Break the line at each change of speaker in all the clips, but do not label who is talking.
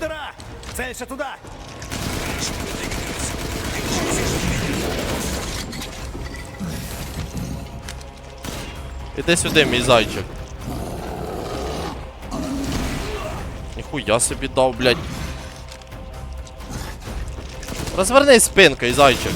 дыра! Целься туда!
Іди сюди, мій зайчик. Ніхуя собі дав, блядь. Розверни спинкою, зайчик.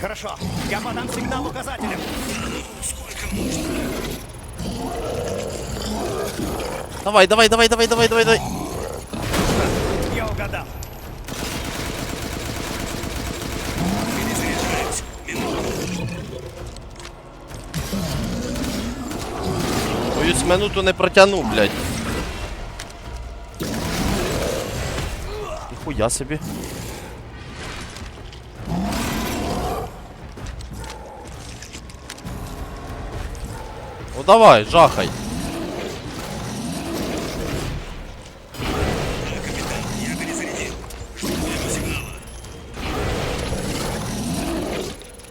Хорошо, я подам сигнал указателем.
Давай, давай, давай, давай, давай, давай, давай.
Я угадал.
Боюсь, минуту не протягну, блядь. Ніхуя собі. Ну давай, жахай.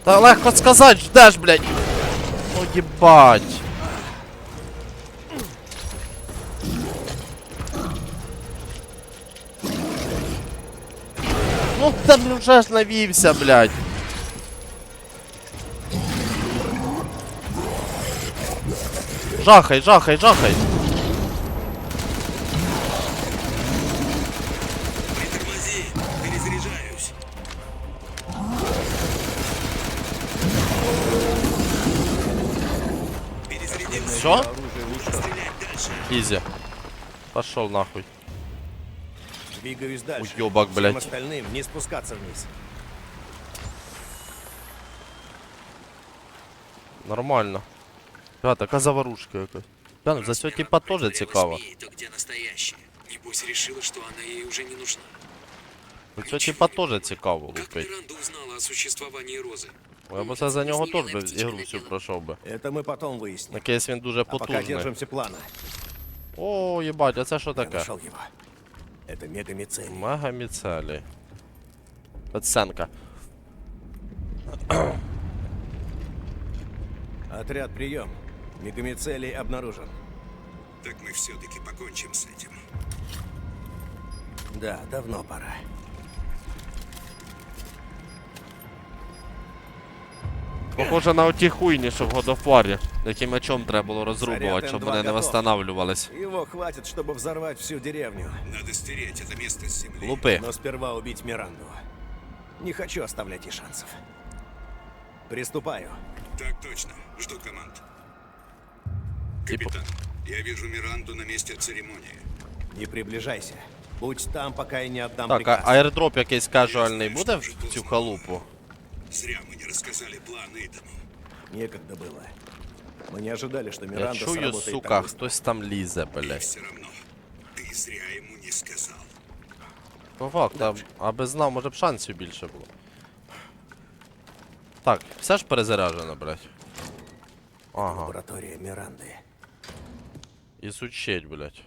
Та легко сказати, ждеш, блядь. Ну їбать. Ну там вже ж навівся, блядь. Жахай, жахай, жахай.
Притормози, перезаряжаюсь.
Все? Изи. Пошел нахуй.
Двигаюсь дальше. Всем
блядь.
остальным не спускаться вниз.
Нормально. А, така заварушка якась. Да, ну за цього типа теж цікаво.
То где настоящая? Небось решила, что она ей уже не нужна.
За цього типа теж цікаво
Как
лупить.
Миранда узнала о существовании Розы?
Я б це за нього теж би ігру всю пройшов би.
Это мы потом выясним.
На кейс він дуже
А пока
потужний.
держимся плана.
О, їбать, а це що
Я
таке?
нашел его. Это мегамицелий.
Мега міцелі. Оценка.
Отряд, прием. Мегамицелий обнаружен.
Так мы все-таки покончим с этим.
Да, давно пора.
Похоже на оті хуйні, що в годофарі, які мечом треба було розрубувати,
Заряд
щоб
М2
вони не
готов.
восстанавливались.
Его хватит, чтобы взорвать всю деревню.
Надо стереть это место с земли.
Лупи.
Но сперва убить Миранду. Не хочу оставлять ей шансов. Приступаю.
Так точно. Жду команд.
Типа-
Капитан, я вижу Миранду на месте церемонии.
Не приближайся. Будь там, пока я не отдам
Так, а
приказ.
аердроп якийсь кажуальний буде в цю халупу?
Зря мы не рассказали план Эйдену.
Некогда было. Мы не ожидали, что
Я
Миранда
чую,
сработает
сука,
так быстро.
хтось там лізе,
И
блядь.
все равно, ты зря ему не сказал.
По факту, а- аби знав, може б шансів більше було. Так, все ж перезаряджено, блядь. Ага,
Лаборатория Миранды.
ізучить, блядь.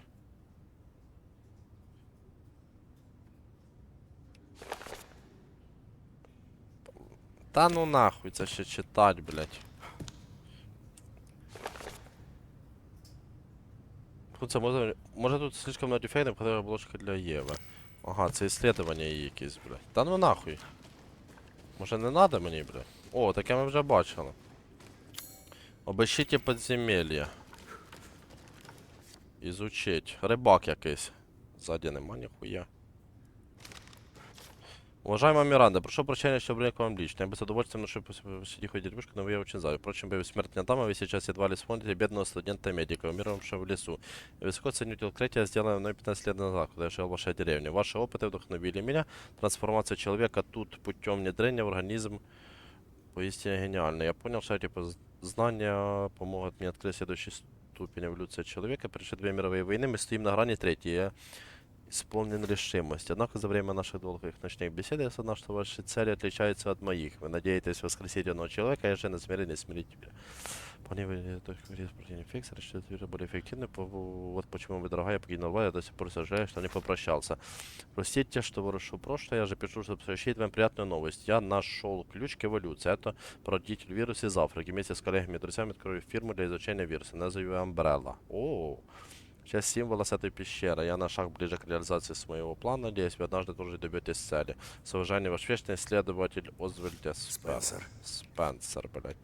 Та ну нахуй, це ще читать, блядь. Тут це може, може тут слишком много дефектів, коли обложка для Єви. Ага, це ісследування її якісь, блядь. Та ну нахуй. Може не надо мені, блядь? О, таке ми вже бачили. Обещите подземелья. Изучить. Рибак якийсь. Ззаді нема ніхуя. Уважаемая Миранда, прошу прощения, что обрек вам лично. Я бы с удовольствием нашел посетить хоть деревушку, но вы ее очень зали. Впрочем, боюсь, смерть не дама, вы сейчас едва ли смотрите бедного студента-медика, умиравшего в лесу. Я высоко ценю открытие, сделанное мной 15 лет назад, когда я жил в вашей деревне. Ваши опыты вдохновили меня. Трансформация человека тут путем внедрения в организм поистине гениально. Я понял, что эти поз- знания помогут мне открыть следующий ступень эволюции человека. Прошли две мировые войны, мы стоим на грани третьей. Я исполнен решимости. Однако за время наших долгих ночных бесед я осознал, что ваши цели отличаются от моих. Вы надеетесь воскресить одного человека, а я же намерен смирить тебя. Планирование таких против инфекции, что это более эффективно. По- Вот почему вы, дорогая, покинул Лай, я до сих пор сожалею, что не попрощался. Простите, что ворушу прошлое, я же пишу, чтобы сообщить вам приятную новость. Я нашел ключ к эволюции. Это породитель вируса из Африки. Вместе с коллегами и друзьями открою фирму для изучения вируса. Назову ее Umbrella. О, Часть символа с этой пещеры. Я на шаг ближе к реализации своего плана. Надеюсь, вы однажды тоже добьетесь цели. С уважением, ваш вечный исследователь Озвальд
Спенсер.
Спенсер, блядь.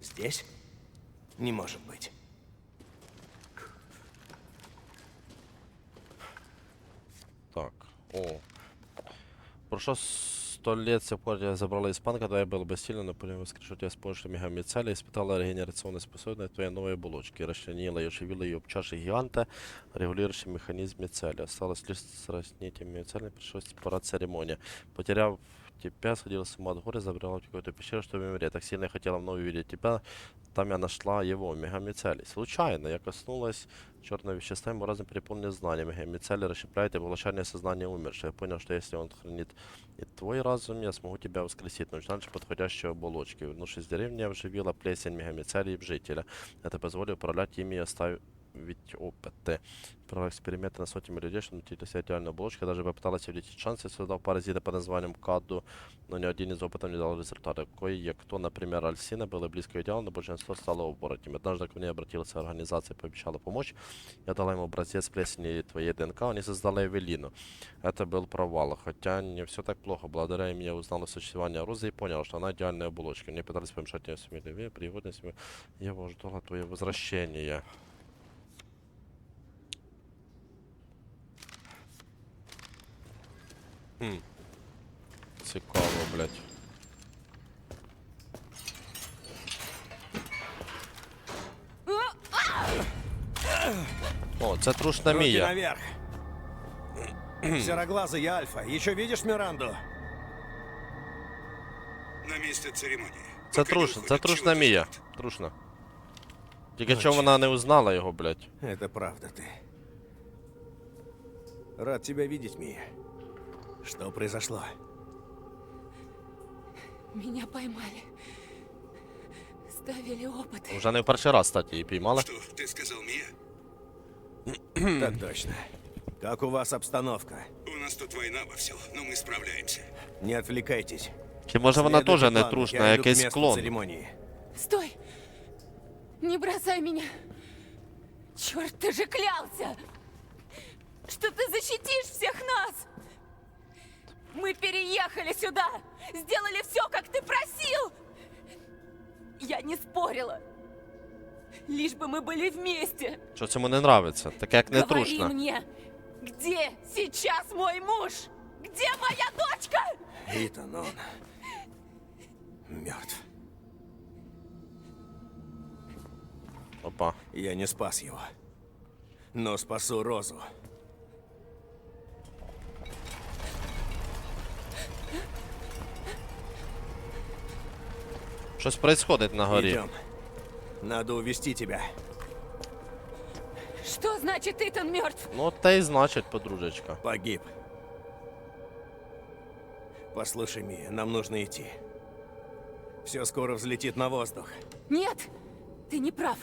Здесь? Не может быть.
Так, о. Прошло сто лет с тех пор я забрала испан, когда я был бессилен, но понял, воскрешу тебя с помощью мегамицели, испытала регенерационные способности твоей новой оболочки, расчленила и оживила ее в чаше гиганта, регулирующий механизм мицели. Осталось лишь сравнить мицели, пришлось пора церемония. Потеряв тебя, сходила с ума от горя, забрала в какую-то пещеру, чтобы умереть. Так сильно я хотела вновь увидеть тебя, там я нашла его, мегамицелий. Случайно я коснулась черного вещества, ему разом переполненные знания. Мегамицелий расщепляет и поглощает сознание умершего. Я понял, что если он хранит и твой разум, я смогу тебя воскресить. Нужна лишь подходящая оболочка. Вернувшись в деревню, я вживила плесень мегамицелий в жителя. Это позволило управлять ими и оставить опыты. Провела эксперименты на сотнями людей, чтобы найти для себя идеальную оболочку. Я даже попыталась увеличить шансы, создав паразита под названием Каду, но ни один из опытов не дал результата. Кое-кто, например, Альсина, было близко к идеалу, но большинство стало оборотнями. Однажды ко мне обратилась организация и пообещала помочь. Я дала им образец плесени твоей ДНК, они создали Эвелину. Это был провал, хотя не все так плохо. Благодаря им я узнал о существовании Розы и понял, что она идеальная оболочка. Мне пытались помешать ее смелее, пригодность. Я ждала твое возвращение. Хм. Цікаво, блядь. О, це трушна
Руки
Мія.
наверх. Сероглазый я Альфа. Еще видишь Миранду?
На месте церемонии.
Це
Пока не
трушна, це
уходит,
трушна
чего
Мія.
ждет?
Трушна. Тільки чому вона не узнала його, блядь?
Это правда ты. Рад тебя видеть, Мия. Что произошло?
Меня поймали. Ставили опыты.
Вже не в перший раз, кстати, її піймали.
Что, ты сказал Мия?
Так точно. Как у вас обстановка?
У нас тут война вовсю, но мы справляемся.
Не отвлекайтесь.
Чи може вона
Следуйте
теж не
плану.
трушна,
Я
а
иду к
якийсь
месту
клон?
церемонии.
Стой! Не бросай меня! Черт, ты же клялся! Что ты защитишь всех нас! Мы переехали сюда! Сделали все, как ты просил! Я не спорила. Лишь бы мы были вместе.
Що цьому не нравиться? Таке як не
Говори мне, где сейчас мой муж? Где моя дочка?
Итан, он... Мертв.
Опа.
Я не спас его. Но спасу Розу.
Щось происходить на горі.
Идем. Надо увести тебя.
Что значит Итан мертв?
Ну, те й значить, подружечка.
Погиб. Послушай, Мия, нам нужно идти. Все скоро взлетит на воздух.
Нет, ты не прав.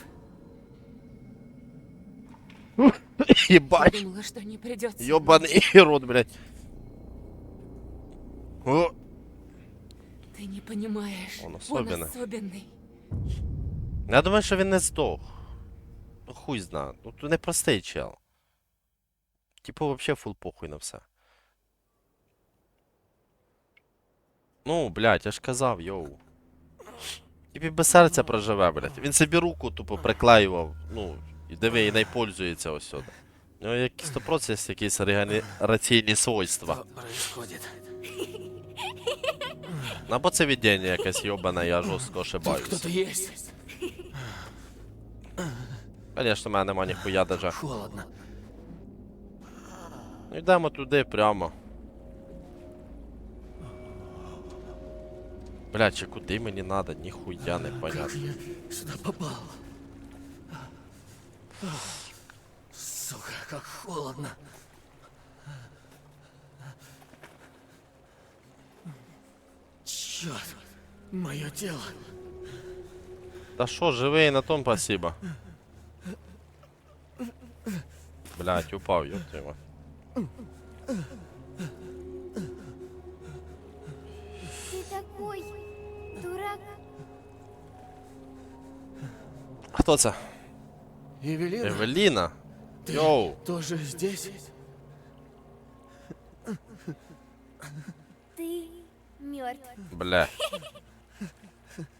Єбать!
Думала, что не придется.
Ёбаний рот, блядь. О,
понимаешь.
Он особенный.
особенный.
Я думаю, що він не здох. Ну, хуй зна. Ну, то не простий чел. Типу, вообще фул похуй на все. Ну, блядь, я ж казав, йоу. Типі без серця проживе, блядь. Він собі руку тупо приклеював, ну, і диви, і не пользується ось сюди. У нього якісь 100% якісь регенераційні свойства.
происходит?
Або це видіння якесь йобане, я жорстко ошибаюсь.
есть?
Звісно, в мене нема ніхуя даже.
Холодно.
Ну йдемо туди прямо. Бля, чи куди мені надо, ніхуя не понятно.
я сюда попал? Сука, как холодно. Черт, мое тело.
Та що, живий, на том спасибо. Блять, упав, ёб твою мать.
Ты такой дурак.
Хто це?
Евелина,
Евеліна? Йоу.
тоже здесь?
мертв.
Бля.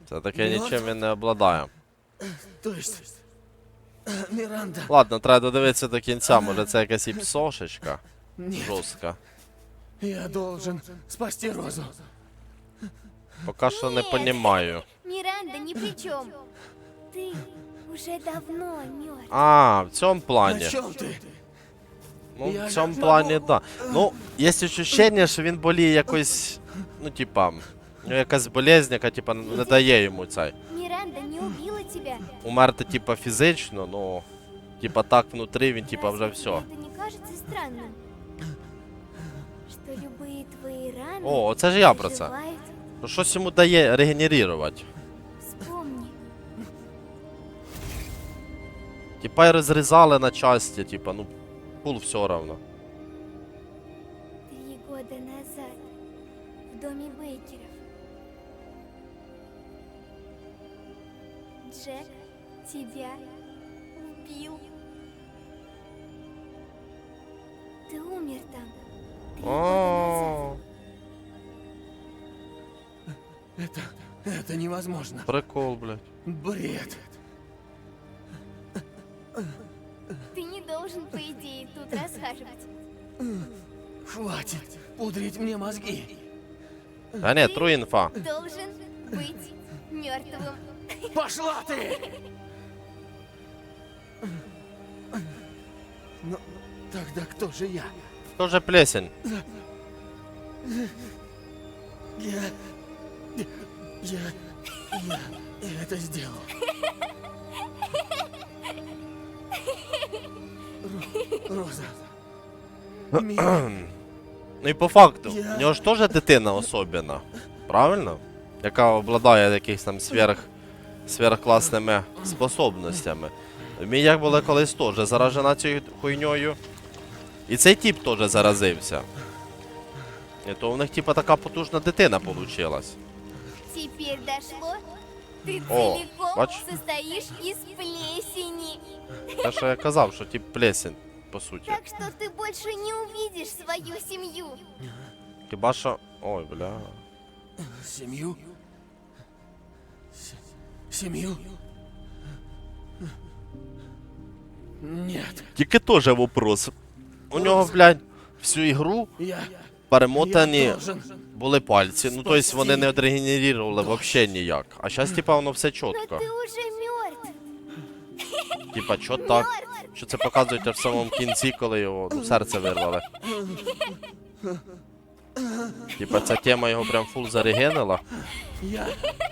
Це таке нічим він не обладає.
То есть... э, Миранда.
Ладно, треба додивитися до кінця, може це якась і псошечка
Нет,
жорстка.
я должен спасти Розу.
Поки що не понімаю.
Миранда ни при чем. Ты уже давно мертв.
А, в цьому
О
плані.
чем ты?
Ну,
Я
в цьому
ж
плані,
можу.
да. Ну, є відчуття, що він боліє якось, ну, типа, ну, якась болезнь, яка, типа, не дає йому цей.
Миранда не убила тебя.
Умерти, типа, фізично, ну, типа, так внутрі він, типа, вже
Разве
все.
Это не кажется странным? Что любые твои раны
О, оце ж я про це.
заживают?
Ну, щось йому дає регенерувати.
Вспомни,
Типа, і розрізали на часті, типа, ну, пул все равно.
Джек тебя убил. Ты умер там.
О.
Это... Это невозможно.
прикол, блядь.
Бред.
Ты не должен, по идее, тут расхаживать.
Хватит пудрить мне мозги.
А ні, тру інфа.
Должен быть мертвым.
Пошла ты! Ну, тогда кто же я?
Тоже плесень.
Я... Я... Я... Я это сделал. Ро- Роза.
Ну і по факту, в нього ж теж дитина особена. Правильно? Яка обладає якихось там сверх, сверхкласними способностями. Мій як була колись теж заражена цією хуйньою. І цей тип теж заразився. І то у них типа така потужна дитина получилась.
Теперь дошло. Ты
О, бач.
состоишь из плесени.
Те, що я казав, що тип плесень, по суті.
Так что ты больше не увидишь свою семью.
Хіба що. Ой, бля.
Семью? Семью? Нет,
Тільки теж вопрос. У нього, блядь, всю ігру
я...
перемотані були пальці. Ну, тобто вони не відрегенерували вообще ніяк. А зараз, типа, воно все чітко.
уже мертв.
Типа, чо так? Що це показують в самому кінці, коли його ну, серце вирвали. Типа, ця тема його прям фул зарегенила,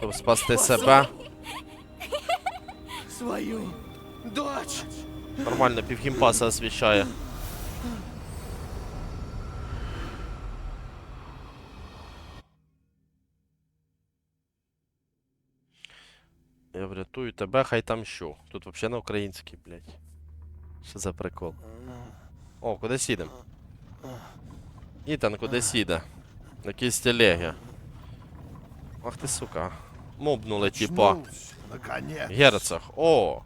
щоб спасти себе.
Свою дочь!
Нормально, півхімпаса освіщає. Я врятую тебе, хай там що. Тут взагалі на українській, блядь. Що за прикол? О, кудись їдемо. Ітан кудись їде. На якійсь телегі. Ах ти сука. Мобнули, типа.
Наконец.
Герцог. О!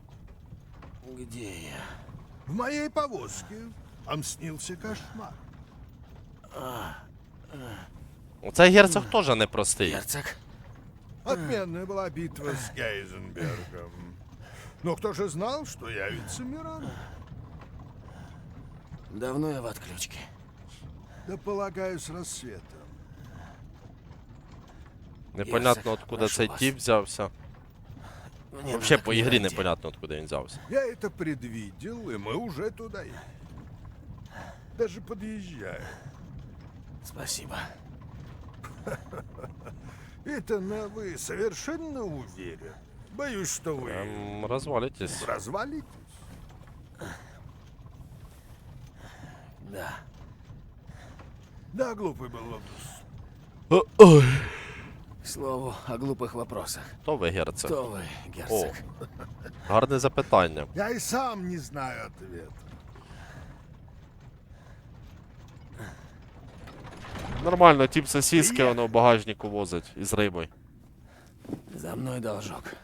Где я?
В моей повозке вам снился кошмар.
Оцей герцог теж непростий.
Герцог?
Отменная была битва с Гейзенбергом. Но кто же знал, что явится Миранда?
Давно я в отключке.
Да полагаю, с рассветом.
Непонятно, откуда цей тип взявся.
Мне
Вообще
надо
по
к
ігрі
Миранде.
непонятно, откуда він взявся.
Я это предвидел, и мы уже туда едем. Даже подъезжаем.
Спасибо.
Итана, вы совершенно уверен? Боюсь, что вы
Ем, розвалитесь.
развалитесь.
Да.
Да, глупый был вопрос.
К слову, о глупых вопросах.
Хто ви, герцог?
Кто ви, герцог?
Гарне запитання.
Я і сам не знаю ответ.
Нормально, тип сосиски воно в багажнику возить із рибою.
За мной должок.